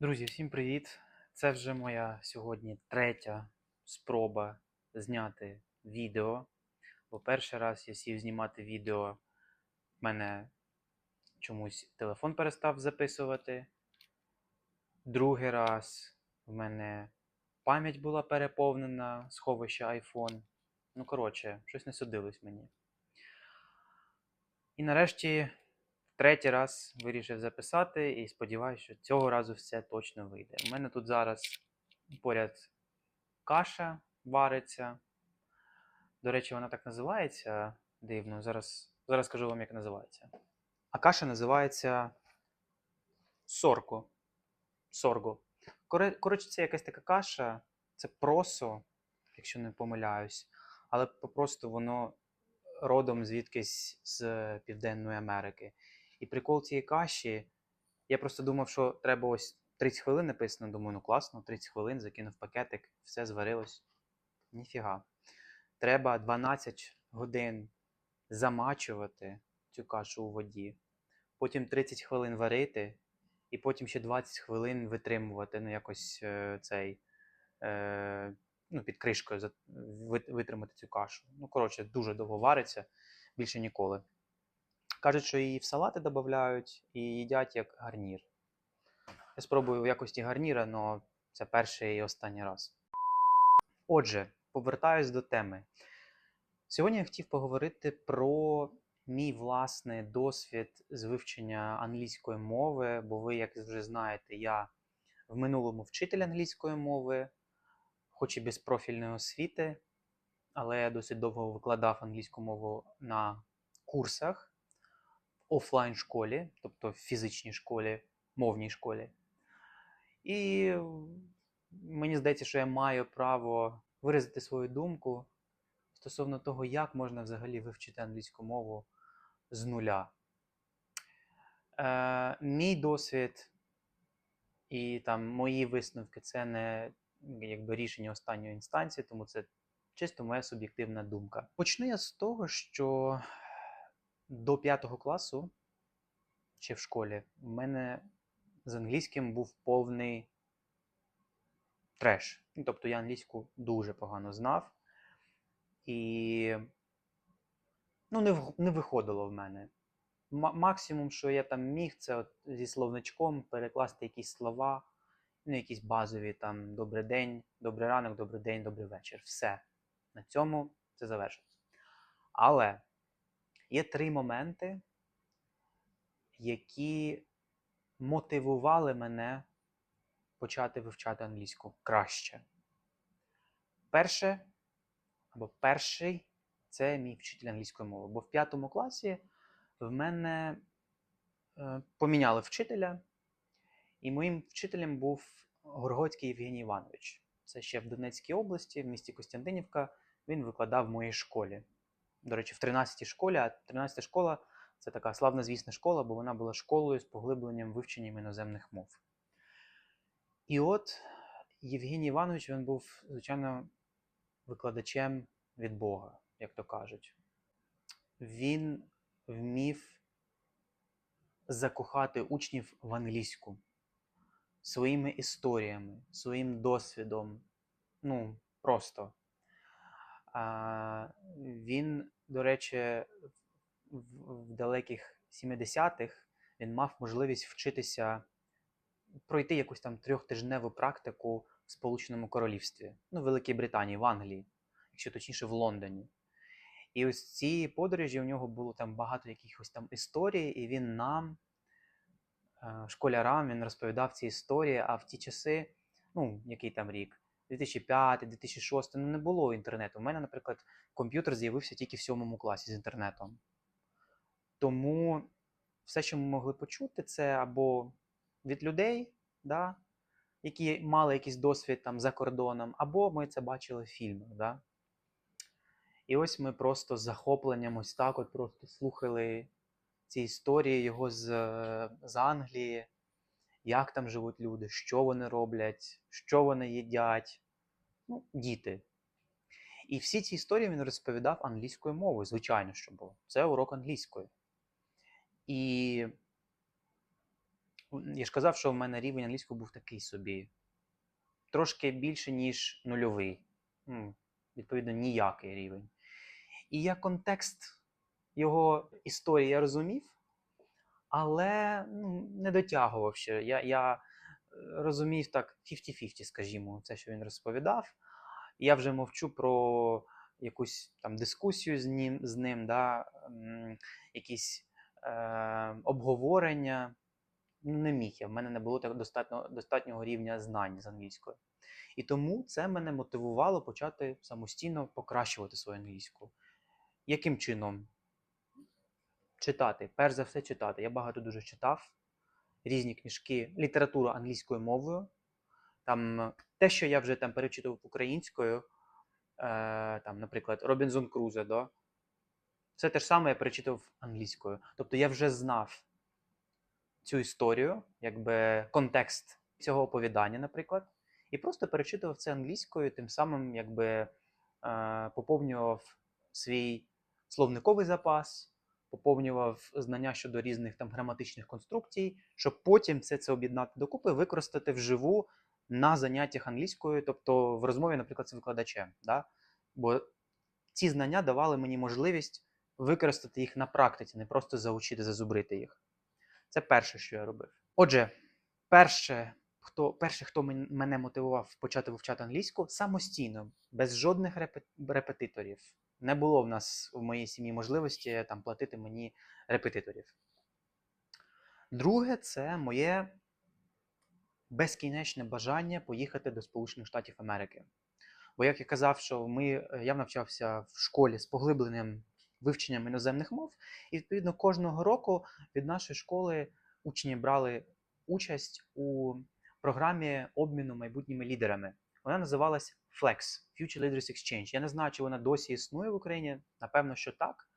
Друзі, всім привіт! Це вже моя сьогодні третя спроба зняти відео. Бо перший раз я сів знімати відео, в мене чомусь телефон перестав записувати. Другий раз в мене пам'ять була переповнена, сховище iPhone. Ну, коротше, щось не судилось мені. І нарешті третій раз вирішив записати і сподіваюся, що цього разу все точно вийде. У мене тут зараз поряд каша вариться. До речі, вона так називається дивно. Зараз, зараз скажу вам, як називається. А каша називається сорко. Сорго. Коротше, це якась така каша, це просо, якщо не помиляюсь, але просто воно родом звідкись з Південної Америки. І прикол цієї каші, я просто думав, що треба ось 30 хвилин написано. Думаю, ну класно, 30 хвилин, закинув пакетик, все зварилось. Ніфіга. Треба 12 годин замачувати цю кашу у воді, потім 30 хвилин варити, і потім ще 20 хвилин витримувати, ну якось е, цей. Е, ну, під кришкою витримати цю кашу. Ну, коротше, дуже довго вариться, більше ніколи. Кажуть, що її в салати додають і їдять як гарнір. Я спробую в якості гарніра, але це перший і останній раз. Отже, повертаюсь до теми. Сьогодні я хотів поговорити про мій власний досвід з вивчення англійської мови, бо ви, як вже знаєте, я в минулому вчитель англійської мови, хоч і без профільної освіти, але я досить довго викладав англійську мову на курсах офлайн школі, тобто в фізичній школі, мовній школі. І мені здається, що я маю право виразити свою думку стосовно того, як можна взагалі вивчити англійську мову з нуля. Е, мій досвід і там мої висновки це не якби рішення останньої інстанції, тому це чисто моя суб'єктивна думка. Почну я з того, що до п'ятого класу, ще в школі, в мене з англійським був повний треш. Ну, Тобто я англійську дуже погано знав. І ну, не, не виходило в мене. Ма- максимум, що я там міг, це от зі словничком перекласти якісь слова, ну, якісь базові там добрий день, добрий ранок, добрий день, добрий вечір. Все. На цьому це завершилось. Але є три моменти, які мотивували мене почати вивчати англійську краще. Перше, або перший це мій вчитель англійської мови. Бо в п'ятому класі в мене е, поміняли вчителя, і моїм вчителем був Горгоцький Євгеній Іванович. Це ще в Донецькій області, в місті Костянтинівка. Він викладав в моїй школі. До речі, в 13-й школі, а 13-та школа це така славнозвісна школа, бо вона була школою з поглибленням вивченням іноземних мов. І от Євгеній Іванович він був, звичайно, викладачем від Бога, як то кажуть. Він вмів закохати учнів в англійську своїми історіями, своїм досвідом. Ну, просто. А, він, до речі, в, далеких 70-х він мав можливість вчитися пройти якусь там трьохтижневу практику в Сполученому Королівстві, ну, в Великій Британії, в Англії, якщо точніше в Лондоні. І ось в цій подорожі у нього було там багато якихось там історій, і він нам, е, школярам, він розповідав ці історії, а в ті часи, ну, який там рік, 2005, 2006, ну не було інтернету. У мене, наприклад, комп'ютер з'явився тільки в сьомому класі з інтернетом. Тому все, що ми могли почути, це або від людей, да, які мали якийсь досвід там за кордоном, або ми це бачили в фільмах. Да. І ось ми просто з захопленням ось так от просто слухали ці історії його з, е, з Англії, як там живуть люди, що вони роблять, що вони їдять. Ну, діти. І всі ці історії він розповідав англійською мовою, звичайно, що було. Це урок англійської. І Я ж казав, що в мене рівень англійського був такий собі. Трошки більше, ніж нульовий. Ну, відповідно, ніякий рівень. І я контекст його історії я розумів, але ну, не дотягував ще. Я, я е, розумів так 50-50, скажімо, це, що він розповідав. Я вже мовчу про якусь там дискусію з ним, з ним да, якісь е, обговорення. Ну, не міг я, в мене не було так достатньо, достатнього рівня знань з англійської. І тому це мене мотивувало почати самостійно покращувати свою англійську. Яким чином? Читати. Перш за все, читати. Я багато дуже читав різні книжки, літературу англійською мовою. Там е, те, що я вже там перечитував українською, е, там, наприклад, Робінзон Крузо, да? все те ж саме я перечитував англійською. Тобто я вже знав цю історію, якби контекст цього оповідання, наприклад, і просто перечитував це англійською, тим самим якби е, поповнював свій словниковий запас, поповнював знання щодо різних там граматичних конструкцій, щоб потім все це об'єднати докупи, використати вживу на заняттях англійською, тобто в розмові, наприклад, з викладачем. Да? Бо ці знання давали мені можливість використати їх на практиці, не просто заучити, зазубрити їх. Це перше, що я робив. Отже, перше, хто, перше, хто мене мотивував почати вивчати англійську самостійно, без жодних репе- репетиторів. Не було в нас в моїй сім'ї можливості там платити мені репетиторів. Друге, це моє безкінечне бажання поїхати до Сполучених Штатів Америки. Бо, як я казав, що ми, е, я навчався в школі з поглибленим вивченням іноземних мов, і відповідно кожного року від нашої школи учні брали участь у програмі обміну майбутніми лідерами. Вона називалась FLEX Future Leaders Exchange. Я не знаю, чи вона досі існує в Україні. Напевно, що так.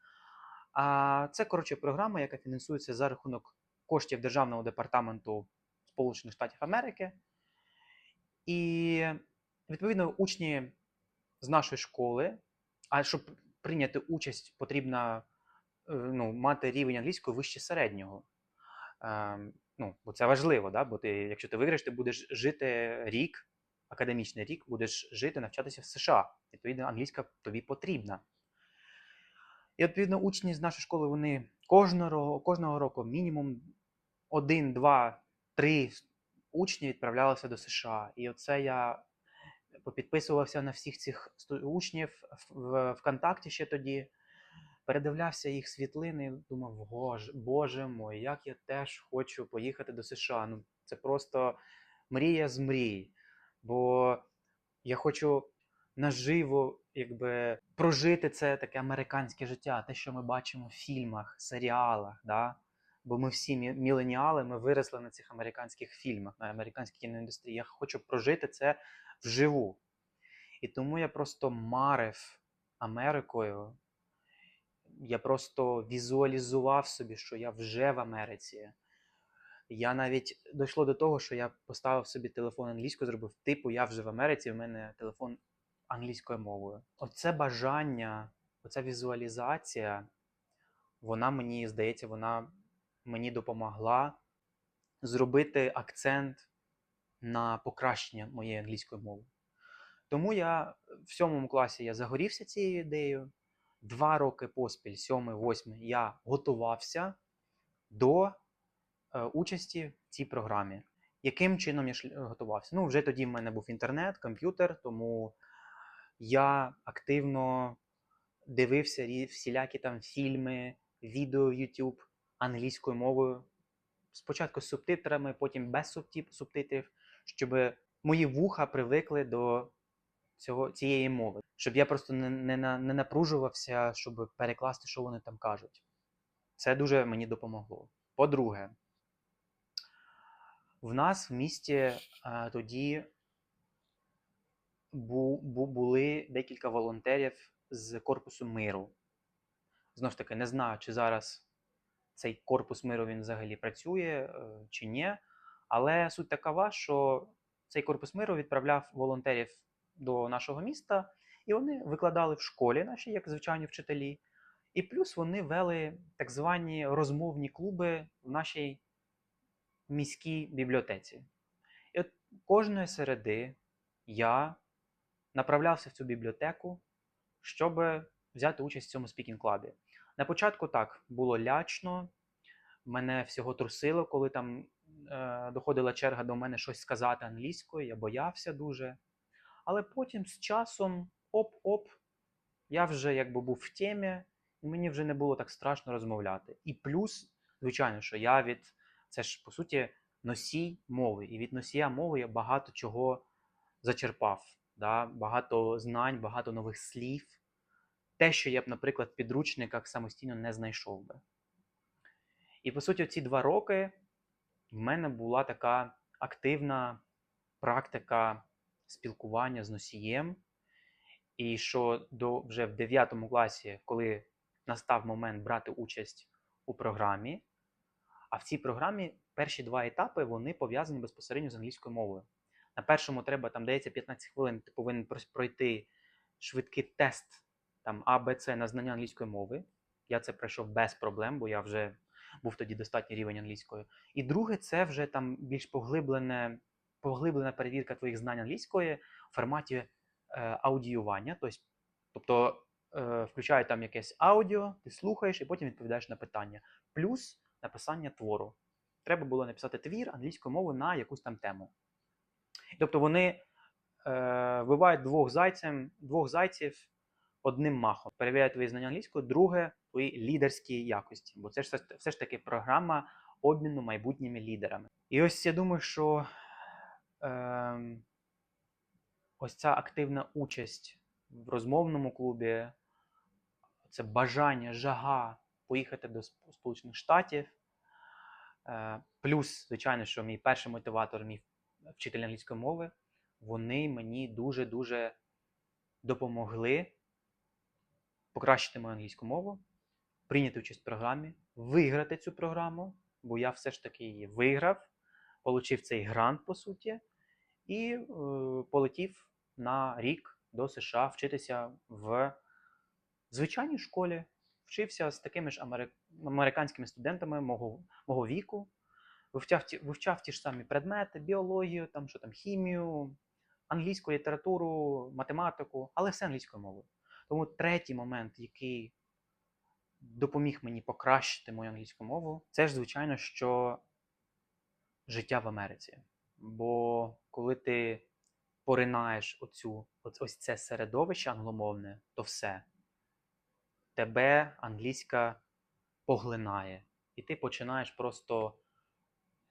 А це коротше програма, яка фінансується за рахунок коштів Державного департаменту Сполучених Штатів Америки. І відповідно учні з нашої школи, а щоб прийняти участь, потрібно е, ну, мати рівень англійської вище середнього. Ну, бо це важливо, да? бо ти, якщо ти виграєш, ти будеш жити рік, академічний рік, будеш жити, навчатися в США. Відповідно, англійська тобі потрібна. І відповідно, учні з нашої школи вони кожного, кожного року мінімум один, два, три учні відправлялися до США. І оце я попідписувався на всіх цих учнів в ВКонтакті ще тоді. Передивлявся їх світлини, і думав, боже, мой, як я теж хочу поїхати до США. Ну, це просто мрія з мрій. Бо я хочу наживо якби, прожити це таке американське життя, те, що ми бачимо в фільмах, серіалах. Да? Бо ми всі міленіали, ми виросли на цих американських фільмах, на американській кіноіндустрії. Я хочу прожити це вживу. І тому я просто марив Америкою. Я просто візуалізував собі, що я вже в Америці. Я навіть дійшло до того, що я поставив собі телефон англійською, зробив типу, я вже в Америці, в мене телефон англійською мовою. Оце бажання, оця візуалізація, вона мені здається, вона мені допомогла зробити акцент на покращення моєї англійської мови. Тому я в сьомому класі я загорівся цією ідеєю. Два роки поспіль, сьомий, восьмий, я готувався до е, участі в цій програмі. Яким чином я готувався? Ну, вже тоді в мене був інтернет, комп'ютер, тому я активно дивився всілякі там фільми, відео в YouTube англійською мовою. Спочатку з субтитрами, потім без субтитрів, щоб мої вуха привикли до цього, цієї мови. Щоб я просто не, не, не напружувався, щоб перекласти, що вони там кажуть. Це дуже мені допомогло. По-друге, в нас в місті е, тоді бу, бу, були декілька волонтерів з Корпусу миру. Знову ж таки, не знаю, чи зараз цей корпус миру він взагалі працює е, чи ні. Але суть такова, що цей корпус миру відправляв волонтерів до нашого міста, і вони викладали в школі наші, як звичайні вчителі. І плюс вони вели так звані розмовні клуби в нашій міській бібліотеці. І от кожної середи я направлявся в цю бібліотеку, щоб взяти участь в цьому спікінг клабі. На початку так було лячно, мене всього трусило, коли там е, доходила черга до мене щось сказати англійською, я боявся дуже. Але потім з часом оп-оп, я вже якби був в темі, і мені вже не було так страшно розмовляти. І плюс, звичайно, що я від це ж по суті носій мови, і від носія мови я багато чого зачерпав. Да? Багато знань, багато нових слів. Те, що я б, наприклад, в підручниках самостійно не знайшов би. І по суті, ці два роки в мене була така активна практика спілкування з носієм. І що до вже в 9 класі, коли настав момент брати участь у програмі, а в цій програмі перші два етапи вони пов'язані безпосередньо з англійською мовою. На першому треба там дається 15 хвилин, ти повинен пройти швидкий тест там А, Б, С на знання англійської мови. Я це пройшов без проблем, бо я вже був тоді достатній рівень англійської. І друге, це вже там більш поглиблене, поглиблена перевірка твоїх знань англійської в форматі е, аудіювання. Тобто, тобто е, включає там якесь аудіо, ти слухаєш і потім відповідаєш на питання. Плюс написання твору. Треба було написати твір англійською мовою на якусь там тему. Тобто вони е, вбивають двох, зайцем, двох зайців одним махом. Перевіряють твої знання англійської, друге твої лідерські якості. Бо це ж все ж таки програма обміну майбутніми лідерами. І ось я думаю, що е, ось ця активна участь в розмовному клубі, це бажання, жага поїхати до Сполучених Штатів. Е, Плюс, звичайно, що мій перший мотиватор, мій вчитель англійської мови, вони мені дуже-дуже допомогли покращити мою англійську мову, прийняти участь в програмі, виграти цю програму, бо я все ж таки її виграв, отримав цей грант, по суті, і е, полетів на рік до США вчитися в звичайній школі. Вчився з такими ж амери- американськими студентами мого, мого віку, вивчав ті, вивчав ті ж самі предмети, біологію, там, що там, хімію, англійську літературу, математику, але все англійською мовою. Тому третій момент, який допоміг мені покращити мою англійську мову, це ж, звичайно, що життя в Америці. Бо коли ти поринаєш оцю, ось, це середовище англомовне, то все. Тебе англійська поглинає. І ти починаєш просто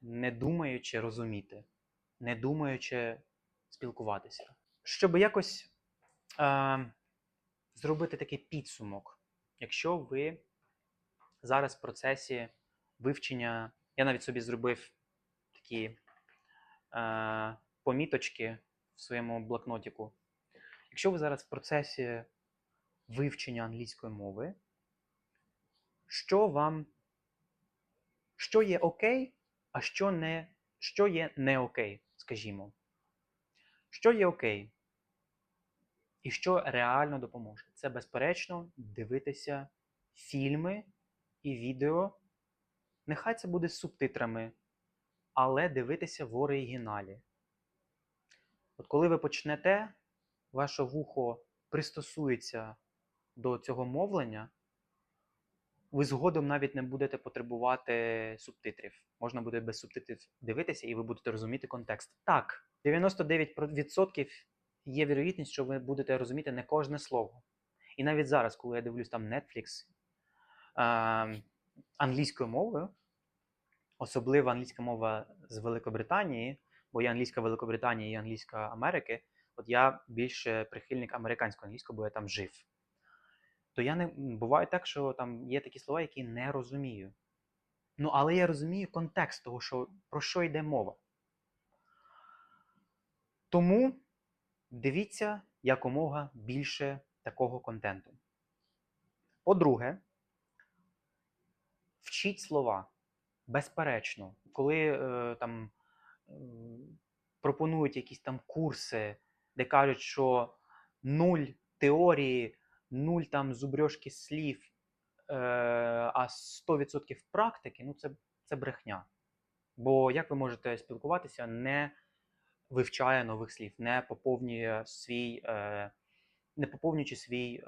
не думаючи розуміти, не думаючи спілкуватися. Щоб якось е, зробити такий підсумок, якщо ви зараз в процесі вивчення, я навіть собі зробив такі е, поміточки в своєму блокнотику. Якщо ви зараз в процесі вивчення англійської мови, що вам, що є окей, а що не, що є не окей, скажімо. Що є окей? І що реально допоможе? Це, безперечно, дивитися фільми і відео. Нехай це буде з субтитрами, але дивитися в оригіналі. От коли ви почнете, ваше вухо пристосується до цього мовлення, ви згодом навіть не будете потребувати субтитрів. Можна буде без субтитрів дивитися, і ви будете розуміти контекст. Так, 99% є вірогідність, що ви будете розуміти не кожне слово. І навіть зараз, коли я дивлюсь там Netflix е, англійською мовою, особливо англійська мова з Великобританії, бо є англійська Великобританії і англійська Америки, от я більше прихильник американської англійської, бо я там жив. То я не буває так, що там є такі слова, які не розумію. Ну, але я розумію контекст того, що, про що йде мова. Тому дивіться якомога більше такого контенту. По-друге, вчіть слова. Безперечно, коли е, там пропонують якісь там курси, де кажуть, що нуль теорії, нуль там зубрьошки слів, е, а 100% практики, ну це, це брехня. Бо як ви можете спілкуватися, не вивчає нових слів, не поповнює свій, е, не поповнюючи свій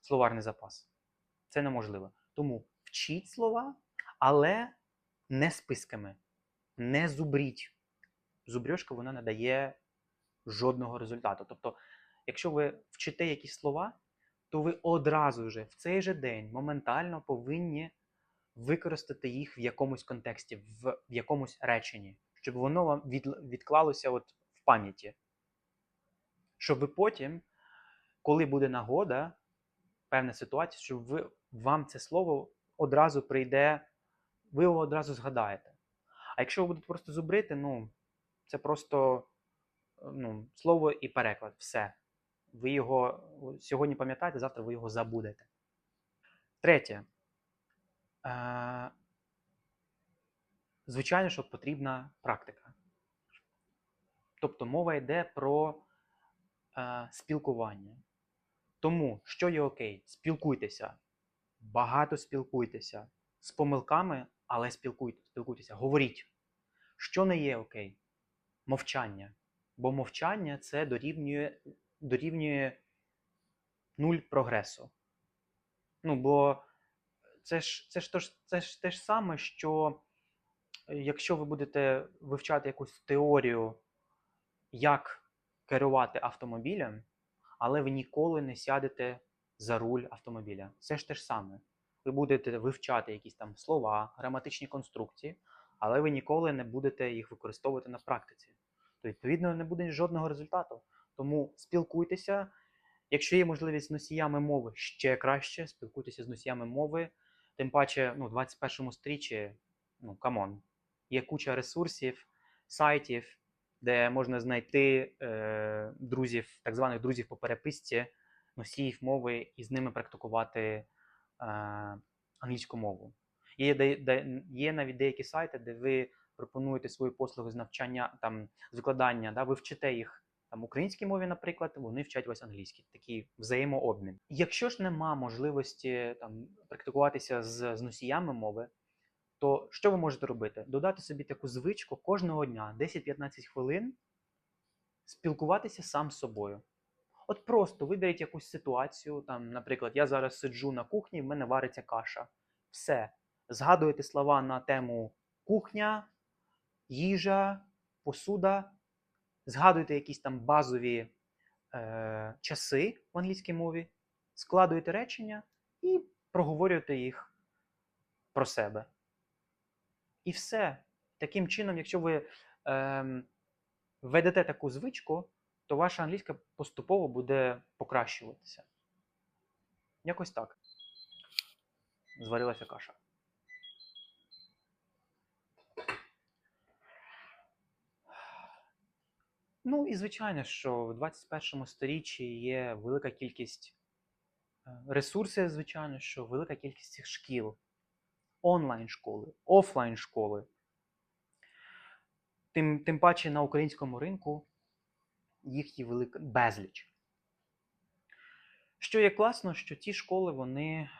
словарний запас. Це неможливо. Тому вчіть слова, але не списками. Не зубріть. Зубрьошка вона не дає жодного результату. Тобто, якщо ви вчите якісь слова, то ви одразу вже в цей же день моментально повинні використати їх в якомусь контексті, в, якомусь реченні, щоб воно вам від, відклалося от в пам'яті. Щоб ви потім, коли буде нагода, певна ситуація, щоб ви, вам це слово одразу прийде, ви його одразу згадаєте. А якщо ви будете просто зубрити, ну, це просто ну, слово і переклад, все. Ви його сьогодні пам'ятаєте, завтра ви його забудете. Третє. Е, звичайно, що потрібна практика. Тобто мова йде про е, спілкування. Тому, що є окей, спілкуйтеся, багато спілкуйтеся з помилками, але спілкуйтеся, спілкуйтеся, говоріть. Що не є окей? Мовчання. Бо мовчання це дорівнює, дорівнює нуль прогресу. Ну, бо це ж, це, ж, то ж- це ж те ж саме, що е, якщо ви будете вивчати якусь теорію, як керувати автомобілем, але ви ніколи не сядете за руль автомобіля. Це ж те ж саме. Ви будете вивчати якісь там слова, граматичні конструкції, але ви ніколи не будете їх використовувати на практиці. То, відповідно, не буде жодного результату. Тому спілкуйтеся. Якщо є можливість з носіями мови, ще краще, спілкуйтеся з носіями мови. Тим паче, ну, в 21 сторіччі, ну, камон, є куча ресурсів, сайтів, де можна знайти е, друзів, так званих друзів по переписці, носіїв мови і з ними практикувати англійську мову. Є, де, є навіть деякі сайти, де ви пропонуєте свої послуги з навчання, там, з викладання, да, ви вчите їх там, українській мові, наприклад, вони вчать вас англійській. Такий взаємообмін. Якщо ж нема можливості там, практикуватися з, з носіями мови, то що ви можете робити? Додати собі таку звичку кожного дня 10-15 хвилин спілкуватися сам з собою. От просто виберіть якусь ситуацію, там, наприклад, я зараз сиджу на кухні, в мене вариться каша. Все. Згадуєте слова на тему кухня, їжа, посуда, згадуєте якісь там базові е, часи в англійській мові, складуєте речення і проговорюєте їх про себе. І все. Таким чином, якщо ви ем, введете таку звичку, то ваша англійська поступово буде покращуватися. Якось так. Зварилася каша. Ну і звичайно, що в 21 сторіччі є велика кількість е, ресурсів, звичайно, що велика кількість цих шкіл, онлайн школи, офлайн школи. Тим, тим паче на українському ринку їх є велика безліч. Що є класно, що ті школи, вони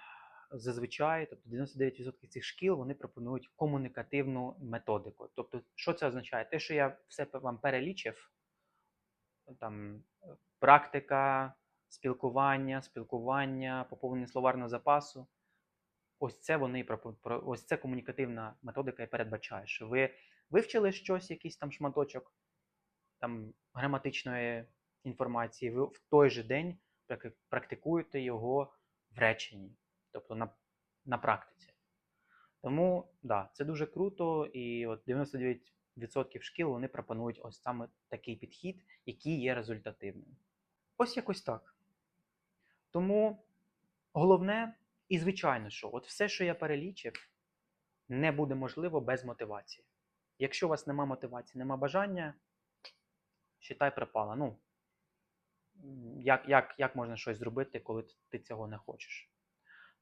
зазвичай, тобто 99% цих шкіл, вони пропонують комунікативну методику. Тобто, що це означає? Те, що я все вам перелічив, там практика, спілкування, спілкування, поповнення словарного запасу. Ось це вони ось це комунікативна методика і передбачає, що ви вивчили щось, якийсь там шматочок там граматичної інформації, ви в той же день практикуєте його в реченні, тобто на, на практиці. Тому да, це дуже круто, і от 99% шкіл вони пропонують ось саме такий підхід, який є результативним. Ось якось так. Тому головне, і звичайно, що от все, що я перелічив, не буде можливо без мотивації. Якщо у вас нема мотивації, нема бажання, считай пропала. Ну, як, як, як можна щось зробити, коли ти цього не хочеш?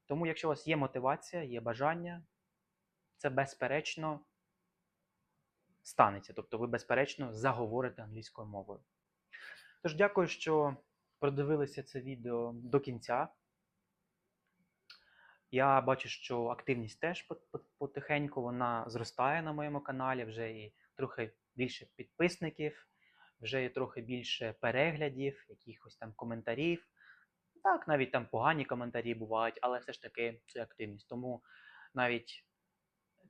Тому, якщо у вас є мотивація, є бажання, це безперечно станеться. Тобто ви, безперечно, заговорите англійською мовою. Тож, дякую, що продивилися це відео до кінця. Я бачу, що активність теж пот- пот- потихеньку вона зростає на моєму каналі, вже і трохи більше підписників, вже є трохи більше переглядів, якихось там коментарів. Так, навіть там погані коментарі бувають, але все ж таки це активність. Тому навіть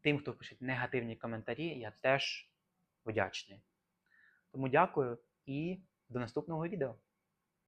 тим, хто пише негативні коментарі, я теж вдячний. Тому дякую і до наступного відео.